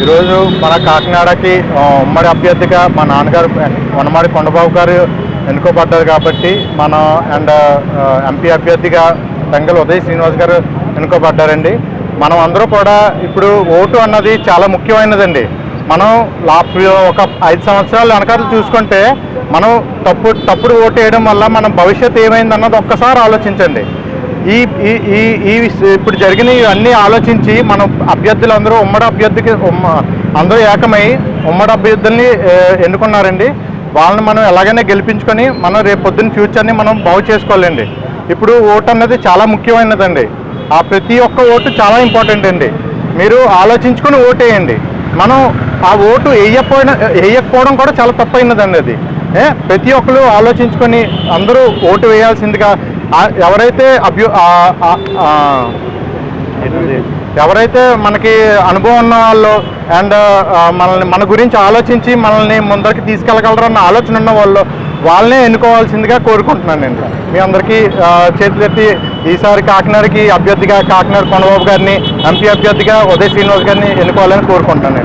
ఈరోజు మన కాకినాడకి ఉమ్మడి అభ్యర్థిగా మా నాన్నగారు వనమాడి కొండబాబు గారు ఎన్నుకోబడ్డారు కాబట్టి మనం అండ్ ఎంపీ అభ్యర్థిగా తంగల్ ఉదయ్ శ్రీనివాస్ గారు ఎన్నుకోబడ్డారండి. మనం అందరూ కూడా ఇప్పుడు ఓటు అన్నది చాలా ముఖ్యమైనదండి. మనం లా ఒక ఐదు సంవత్సరాలు వెనకాల చూసుకుంటే మనం తప్పు తప్పుడు ఓటు వేయడం వల్ల మనం భవిష్యత్తు ఏమైంది అన్నది ఒక్కసారి ఆలోచించండి. ఈ ఈ ఈ ఈ ఇప్పుడు జరిగిన ఇవన్నీ ఆలోచించి మనం అభ్యర్థులందరూ ఉమ్మడి అభ్యర్థికి ఉమ్మ అందరూ ఏకమై ఉమ్మడి అభ్యర్థుల్ని ఎన్నుకున్నారండి. వాళ్ళని మనం ఎలాగైనా గెలిపించుకొని మనం రేపు పొద్దున్న ఫ్యూచర్ని మనం బాగు చేసుకోవాలండి. ఇప్పుడు ఓటు అన్నది చాలా ముఖ్యమైనదండి. ఆ ప్రతి ఒక్క ఓటు చాలా ఇంపార్టెంట్ అండి. మీరు ఆలోచించుకొని ఓటు వేయండి. మనం ఆ ఓటు వేయకపోయిన వేయకపోవడం కూడా చాలా తప్పైనదండి అది. ప్రతి ఒక్కరు ఆలోచించుకొని అందరూ ఓటు వేయాల్సిందిగా ఎవరైతే అభ్యు? ఎవరైతే మనకి అనుభవం ఉన్న వాళ్ళు అండ్ మనల్ని మన గురించి ఆలోచించి మనల్ని ముందరికి తీసుకెళ్ళగలరన్న ఆలోచన ఉన్న వాళ్ళు వాళ్ళనే ఎన్నుకోవాల్సిందిగా కోరుకుంటున్నాను నేను మీ అందరికీ చేతులెత్తి ఈసారి కాకినాడకి అభ్యర్థిగా కాకినాడ కొండబాబు గారిని ఎంపీ అభ్యర్థిగా ఉదయ్ శ్రీనివాస్ గారిని ఎన్నుకోవాలని కోరుకుంటున్నాను నేను